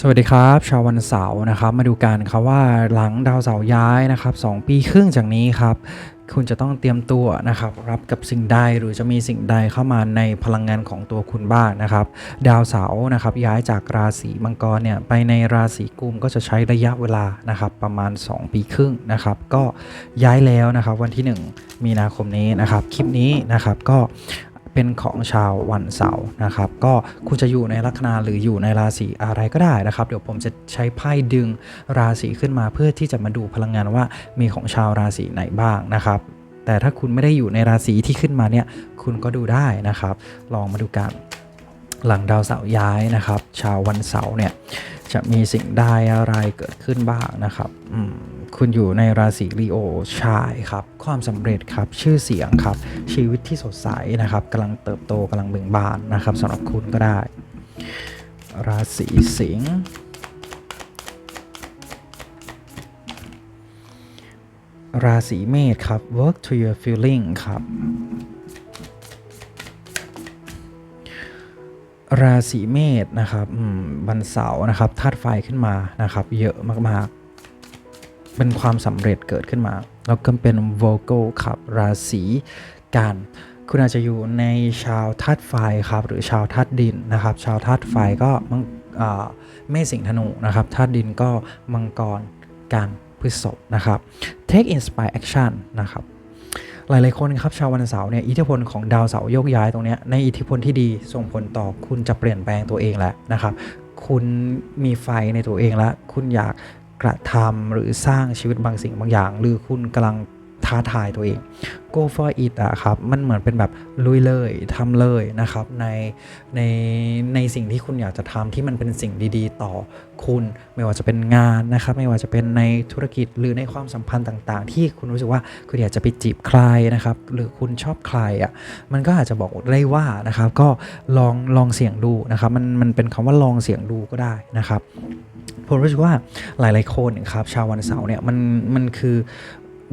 สวัสดีครับชาววันเสาร์นะครับมาดูกันครับว่าหลังดาวเสาร์ย้ายนะครับสองปีครึ่งจากนี้ครับคุณจะต้องเตรียมตัวนะครับรับกับสิ่งใดหรือจะมีสิ่งใดเข้ามาในพลังงานของตัวคุณบ้างนะครับ ดาวเสาร์นะครับย้ายจากราศีมังกรเนี่ยไปในราศีกุมก็จะใช้ระยะเวลานะครับประมาณ 2 ปีครึ่งนะครับก็ย้ายแล้วนะครับวันที่ 1 มีนาคมนี้นะครับคลิปนี้นะครับก็ เป็นของชาววันเสาร์นะครับ ก็คุณจะอยู่ในลัคนาหรืออยู่ในราศีอะไรก็ได้นะครับ เดี๋ยวผมจะใช้ไพ่ดึงราศีขึ้นมาเพื่อที่จะมาดูพลังงานว่ามีของชาวราศีไหนบ้างนะครับ แต่ถ้าคุณไม่ได้อยู่ในราศีที่ขึ้นมาเนี่ยคุณก็ดูได้นะครับ ลองมาดูกันหลังดาวเสาร์ย้ายนะครับ ชาววันเสาร์เนี่ยจะมีสิ่งใดอะไรเกิดขึ้นบ้างนะครับ อืม คุณอยู่ในราศีลีโอใช่ครับ ความสำเร็จครับชื่อเสียงครับ ชีวิตที่สดใสนะครับกำลังเติบโตกำลังเบ่งบานนะครับสำหรับคุณก็ได้ ราศีสิงห์ราศีเมษครับ work to your feeling ครับ ราศีเมษนะครับวันเสาร์นะครับธาตุไฟขึ้นมานะครับ เยอะมากๆ เป็นความสำเร็จเกิดขึ้นมา แล้วก็เป็น vocal ครับราศีกันคุณอาจจะอยู่ในชาวธาตุไฟครับหรือชาวธาตุดินนะครับ ชาวธาตุไฟก็มังเมษสิงธนูนะครับธาตุดินก็มังกรกันพฤษภนะครับ take inspire action นะครับหลาย ๆ คนครับชาววันเสาร์เนี่ยอิทธิพลของดาวเสาร์โยกย้ายตรงนี้ในอิทธิพลที่ดีส่งผลต่อคุณจะเปลี่ยนแปลงตัวเองแล้วนะครับ คุณมีไฟในตัวเองแล้ว คุณอยาก กระทำหรือสร้างชีวิตบางสิ่งบางอย่าง หรือคุณกำลังท้าทายตัวเอง go for it อะครับ มันเหมือนเป็นแบบลุยเลยทำเลยนะครับ ในในในสิ่งที่คุณอยากจะทำที่มันเป็นสิ่งดีๆ ต่อคุณไม่ว่าจะเป็นงานนะครับ ไม่ว่าจะเป็นในธุรกิจหรือในความสัมพันธ์ต่าง ๆ ที่คุณรู้สึกว่าคุณอยากจะไปจีบใครนะครับ หรือคุณชอบใครอะมันก็อาจจะบอกได้ว่านะครับ ก็ลองลองเสี่ยงดูนะครับ มันมันเป็นคำว่าลองเสี่ยงดูก็ได้นะครับ ผมรู้สึกว่าหลายๆคนครับชาววันเสาร์เนี่ยมันมันคือ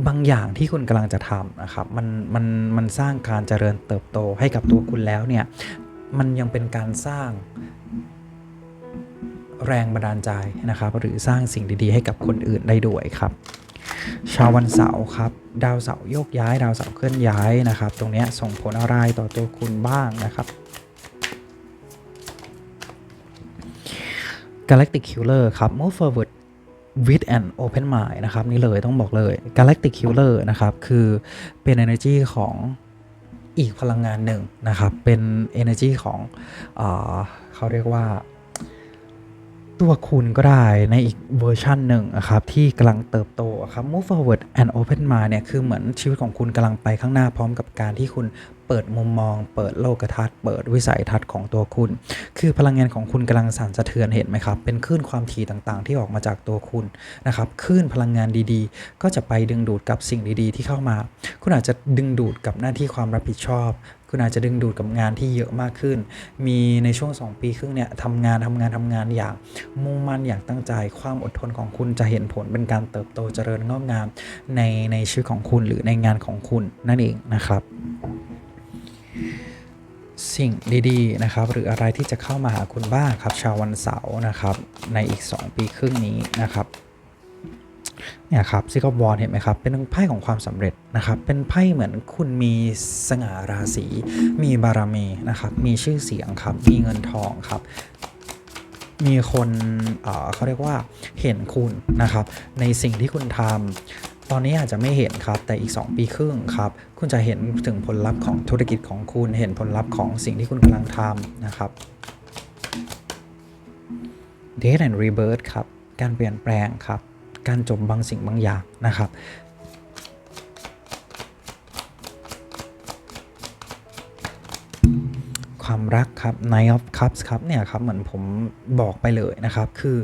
บางอย่างที่คุณกำลังจะทำนะครับมันมันมันสร้างการเจริญเติบโตให้กับตัวคุณแล้วเนี่ยมันยังเป็นการสร้างแรงบันดาลใจนะครับ หรือสร้างสิ่งดีๆ ให้กับคนอื่นได้ด้วยครับชาววันเสาร์ครับ ดาวเสาร์โยกย้าย ดาวเสาร์เคลื่อนย้ายนะครับ ตรงนี้ส่งผลอะไรต่อตัวคุณบ้างนะครับ Galactic Killer ครับ move forward with an open mind นะครับ นี่เลยต้องบอกเลย Galactic Killer นะครับ คือเป็น energy ของอีกพลังงานหนึ่งนะครับ เป็น energy ของอเขาเรียกว่า ตัวคุณก็ได้ในอีกเวอร์ชันหนึ่งนะครับ ที่กำลังเติบโตครับ move forward and open mind เนี่ย คือเหมือนชีวิตของคุณกำลังไปข้างหน้าพร้อมกับการที่คุณ ปิดมุมมอง เปิดโลกทัศน์ เปิดวิสัยทัศน์ของตัวคุณ คือพลังงานของคุณกำลังสั่นสะเทือนเห็นไหมครับ เป็นคลื่นความถี่ต่างๆ ที่ออกมาจากตัวคุณนะครับ คลื่นพลังงานดีๆ ก็จะไปดึงดูดกับสิ่งดีๆ ที่เข้ามา คุณอาจจะดึงดูดกับหน้าที่ความรับผิดชอบคุณอาจจะดึงดูดกับงานที่เยอะมากขึ้น มีในช่วง 2 ปีครึ่งเนี่ยทำงานทำงานทำงานอย่างมุ่งมั่นอย่างตั้งใจ ความอดทนของคุณจะเห็นผลเป็นการเติบโตเจริญงอกงามในในชีวิตของคุณหรือในงานของคุณนั่นเองนะครับ สิ่งดีๆนะครับ หรืออะไรที่จะเข้ามาหาคุณบ้างครับ ชาววันเสาร์นะครับ ในอีก 2 ปีครึ่งนี้นะครับเนี่ยครับซิกบอลเห็นไหมครับ เป็นไพ่ของความสำเร็จนะครับ เป็นไพ่เหมือนคุณมีสง่าราศี มีบารมีนะครับ มีชื่อเสียงครับ มีเงินทองครับ มีคนเเขาเรียกว่าเห็นคุณนะครับ ในสิ่งที่คุณทำ ตอนนี้อาจจะไม่เห็นครับ แต่อีก 2 ปีครึ่งครับ คุณจะเห็นถึงผลลัพธ์ของธุรกิจของคุณ เห็นผลลัพธ์ของสิ่งที่คุณกำลังทำนะครับ Death and Rebirth ครับ การเปลี่ยนแปลงครับ การจบบางสิ่งบางอย่างนะครับความรักครับ Night of Cups ครับเนี่ยครับเหมือนผมบอกไปเลยนะครับ คือ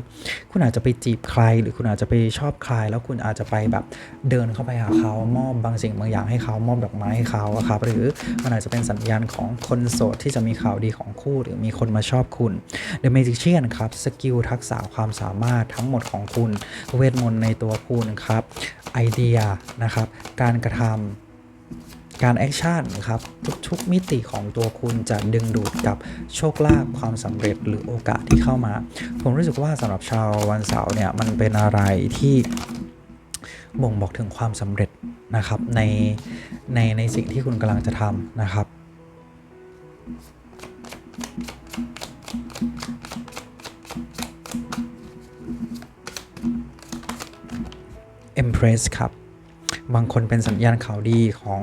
คุณอาจจะไปจีบใคร หรือคุณอาจจะไปชอบใคร แล้วคุณอาจจะไปแบบเดินเข้าไปหาเขามอบบางสิ่งบางอย่างให้เขามอบดอกไม้ให้เขาครับหรือมันอาจจะเป็นสัญญาณของคนโสดที่จะมีข่าวดีของคู่ หรือมีคนมาชอบคุณ The Magician ครับสกิลทักษะความสามารถทั้งหมดของคุณ เวทมนต์ในตัวคุณครับไอเดียนะครับการกระทำ การแอคชั่นครับทุกๆ มิติของตัวคุณจะดึงดูดกับโชคลาภความสำเร็จหรือโอกาสที่เข้ามา ผมรู้สึกว่าสำหรับชาววันเสาร์เนี่ยมันเป็นอะไรที่บ่งบอกถึงความสำเร็จนะครับในในในสิ่งที่คุณกำลังจะทำนะครับ Empress ครับ บางคนเป็นสัญญาณข่าวดีของ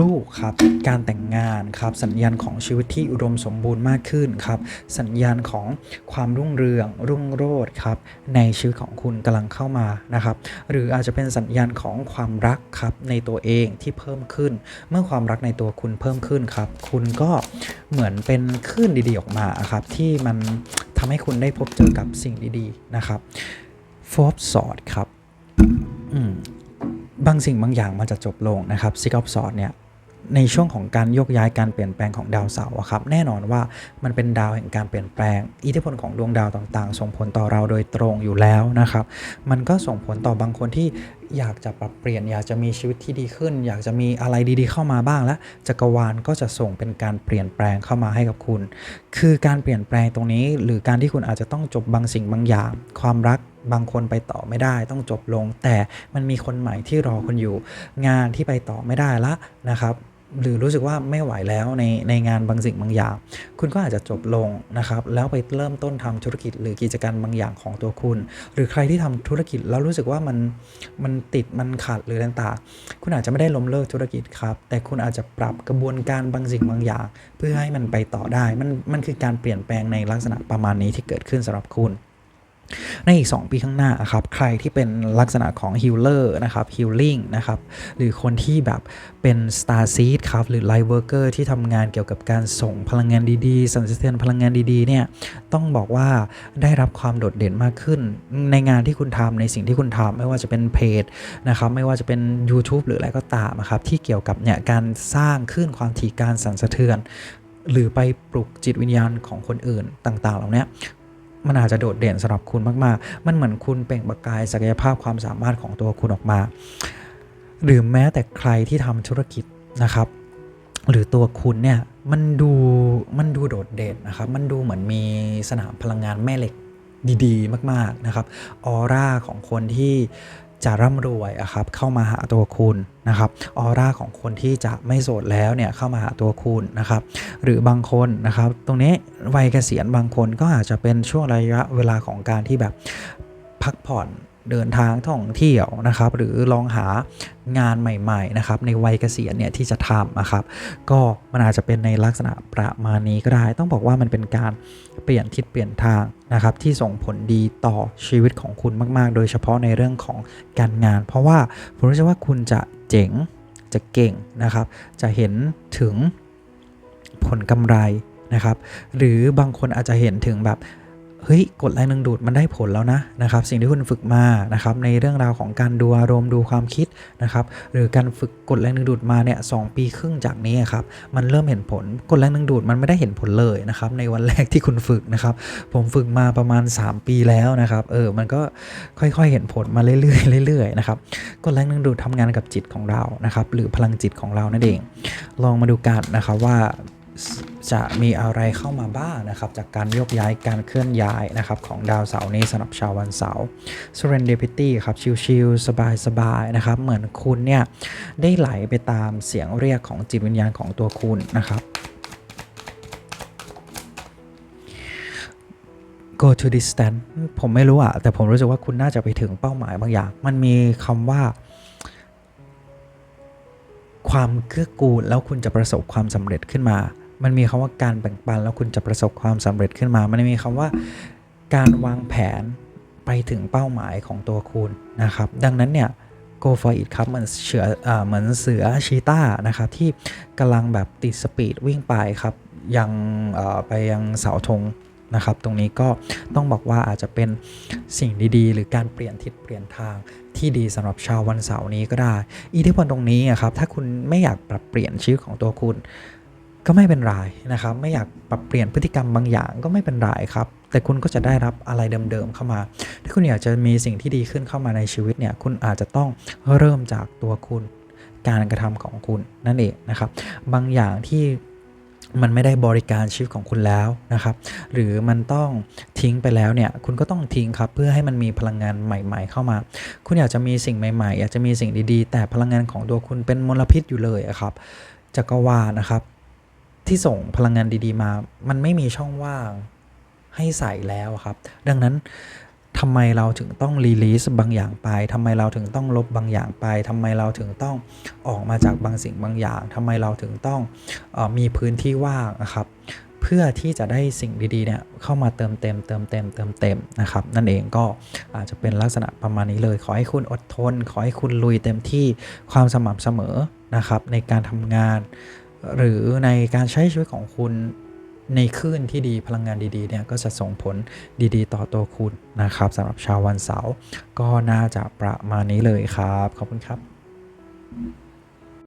ลูกครับ การแต่งงานครับ สัญญาณของชีวิตที่อุดมสมบูรณ์มากขึ้นครับ สัญญาณของความรุ่งเรือง รุ่งโรจน์ครับ ในชีวิตของคุณกำลังเข้ามานะครับ หรืออาจจะเป็นสัญญาณของความรักครับในตัวเองที่เพิ่มขึ้น เมื่อความรักในตัวคุณเพิ่มขึ้นครับ คุณก็เหมือนเป็นคลื่นดีๆออกมาครับ ที่มันทำให้คุณได้พบเจอกับสิ่งดีๆนะครับโฟบสอดครับ บางสิ่งบางอย่างมันจะจบลงนะครับซิกออฟสอดเนี่ยในช่วงของการโยกย้ายการเปลี่ยนแปลงของดาวเสาร์ครับแน่นอนว่ามันเป็นดาวแห่งการเปลี่ยนแปลง อิทธิพลของดวงดาวต่างๆ ส่งผลต่อเราโดยตรงอยู่แล้วนะครับ มันก็ส่งผลต่อบางคนที่อยากจะปรับเปลี่ยน อยากจะมีชีวิตที่ดีขึ้น อยากจะมีอะไรดีๆเข้ามาบ้างและจักรวาลก็จะส่งเป็นการเปลี่ยนแปลงเข้ามาให้กับคุณ คือการเปลี่ยนแปลงตรงนี้ หรือการที่คุณอาจจะต้องจบบางสิ่งบางอย่าง ความรักบางคนไปต่อไม่ได้ต้องจบลง แต่มันมีคนใหม่ที่รอคุณอยู่ งานที่ไปต่อไม่ได้ละนะครับ หรือรู้สึกว่าไม่ไหวแล้วในในงานบางสิ่งบางอย่าง คุณก็อาจจะจบลงนะครับ แล้วไปเริ่มต้นทำธุรกิจหรือกิจการบางอย่างของตัวคุณ หรือใครที่ทำธุรกิจแล้วรู้สึกว่ามันมันติดมันขัดหรือต่างๆ คุณอาจจะไม่ได้ล้มเลิกธุรกิจครับ แต่คุณอาจจะปรับกระบวนการบางสิ่งบางอย่าง เพื่อให้มันไปต่อได้มันมันคือการเปลี่ยนแปลงในลักษณะประมาณนี้ที่เกิดขึ้นสำหรับคุณ ในอีก 2 ปีข้างหน้าครับใครที่เป็นลักษณะของฮิลเลอร์นะครับฮิลลิ่งนะครับหรือคนที่แบบเป็น Star Seed ครับหรือ Light Worker ที่ทำงานเกี่ยวกับการส่งพลังงานดีๆสั่นสะเทือนพลังงานดีๆเนี่ยต้องบอกว่าได้รับความโดดเด่นมากขึ้น ในงานที่คุณทำในสิ่งที่คุณทำไม่ว่าจะเป็นเพจนะครับไม่ว่าจะเป็น YouTube หรืออะไรก็ตามครับที่เกี่ยวกับเนี่ยการสร้างขึ้นความถี่การสั่นสะเทือนหรือไปปลุกจิตวิญญาณของคนอื่นต่าง ๆ เหล่านี้ มันอาจจะโดดเด่นสำหรับคุณมากๆ มันเหมือนคุณเปล่งประกายศักยภาพความสามารถของตัวคุณออกมา หรือแม้แต่ใครที่ทำธุรกิจนะครับ หรือตัวคุณเนี่ยมันดูมันดูโดดเด่นนะครับ มันดูเหมือนมีสนามพลังงานแม่เหล็กดีๆ มากๆนะครับ ออร่าของคนที่ จะร่ำรวยอะครับเข้ามาหาตัวคุณนะครับออร่าของคนที่จะไม่โสดแล้วเนี่ยเข้ามาหาตัวคุณนะครับหรือบางคนนะครับตรงนี้วัยเกษียณบางคนก็อาจจะเป็นช่วงระยะเวลาของการที่แบบพักผ่อน เดินทางท่องเที่ยวนะครับหรือลองหางานใหม่ๆนะครับในวัยเกษียณเนี่ยที่จะทำนะครับก็มันอาจจะเป็นในลักษณะประมาณนี้ก็ได้ ต้องบอกว่ามันเป็นการเปลี่ยนทิศเปลี่ยนทางนะครับที่ส่งผลดีต่อชีวิตของคุณมากๆ โดยเฉพาะในเรื่องของการงาน เพราะว่าผมรู้สึกว่าคุณจะเจ๋งจะเก่งนะครับ จะเห็นถึงผลกำไรนะครับ หรือบางคนอาจจะเห็นถึงแบบ เฮ้ยกดแรงดึงดูดมันได้ผลแล้วนะนะครับ สิ่งที่คุณฝึกมานะครับในเรื่องราวของการดูอารมณ์ดูความคิดนะครับ หรือการฝึกกดแรงดึงดูดมาเนี่ยสปีครึ่งจากนี้ครับมันเริ่มเห็นผลกดแรงดึงดูดมันไม่ได้เห็นผลเลยนะครับในวันแรกที่คุณฝึกนะครับ ผมฝึกมาประมาณ 3 ปีแล้วนะครับเออมันก็ค่อยๆเห็นผลมาเรื่อยๆเรื่อยๆนะครับกดแรงดึงดูดทำงานกับจิตของเรานะครับหรือพลังจิตของเรานั่นเอง ลองมาดูกันนะครับว่า จะมีอะไรเข้ามาบ้างนะครับจากการโยกย้ายการเคลื่อนย้ายนะครับของดาวเสาร์นี้สำหรับชาววันเสาร์ Serendipity ครับชิลๆสบายๆนะครับเหมือนคุณเนี่ยได้ไหลไปตามเสียงเรียกของจิตวิญญาณของตัวคุณนะครับ go to distance ผมไม่รู้อะแต่ผมรู้สึกว่าคุณน่าจะไปถึงเป้าหมายบางอย่าง มันมีคำว่า ความเกื้อกูลแล้วคุณจะประสบความสำเร็จขึ้นมา มันมีคำว่าการแบ่งปันแล้วคุณจะประสบความสำเร็จขึ้นมา มันมีคำว่าการวางแผนไปถึงเป้าหมายของตัวคุณนะครับ ดังนั้นเนี่ย go for it ครับเหมือนเสือเหมือนเสือชีต้านะครับที่กำลังแบบติดสปีดวิ่งไปครับ ยังไปยังเสาธงนะครับ ตรงนี้ก็ต้องบอกว่าอาจจะเป็นสิ่งดีๆ หรือการเปลี่ยนทิศเปลี่ยนทางที่ดีสำหรับชาววันเสาร์นี้ก็ได้ อิทธิพลตรงนี้อะครับถ้าคุณไม่อยากปรับเปลี่ยนชีวิตของตัวคุณ ก็ไม่เป็นไรนะครับ ไม่อยากปรับเปลี่ยนพฤติกรรมบางอย่างก็ไม่เป็นไรครับ แต่คุณก็จะได้รับอะไรเดิมๆเข้ามา ถ้าคุณอยากจะมีสิ่งที่ดีขึ้นเข้ามาในชีวิตเนี่ย คุณอาจจะต้องเริ่มจากตัวคุณ การกระทำของคุณนั่นเองนะครับ บางอย่างที่มันไม่ได้บริการชีวิตของคุณแล้วนะครับ หรือมันต้องทิ้งไปแล้วเนี่ย คุณก็ต้องทิ้งครับ เพื่อให้มันมีพลังงานใหม่ ๆ เข้ามา คุณอยากจะมีสิ่งใหม่ ๆ อยากจะมีสิ่งดีๆ แต่พลังงานของตัวคุณเป็นมลพิษอยู่เลยครับจักรวาลนะครับ ที่ส่งพลังงานดีๆมา มันไม่มีช่องว่างให้ใส่แล้วครับ ดังนั้นทำไมเราถึงต้องรีลีสบางอย่างไปทำไมเราถึงต้องลบบางอย่างไปทำไมเราถึงต้องออกมาจากบางสิ่งบางอย่างทำไมเราถึงต้องออมีพื้นที่ว่างนะครับ เพื่อที่จะได้สิ่งดีๆเนี่ยเข้ามาเติมเต็มเติมเต็มเติมเต็มนะครับ นั่นเองก็อาจจะเป็นลักษณะประมาณนี้เลย ขอให้คุณอดทน ขอให้คุณลุยเต็มที่ความสม่ำเสมอนะครับ ในการทำงาน หรือในการใช้ชีวิตของคุณในคลื่นที่ดีพลังงานดีๆเนี่ยก็จะส่งผลดีๆ ต่อตัวคุณนะครับสำหรับชาววันเสาร์ก็น่าจะประมาณนี้เลยครับ ขอบคุณครับ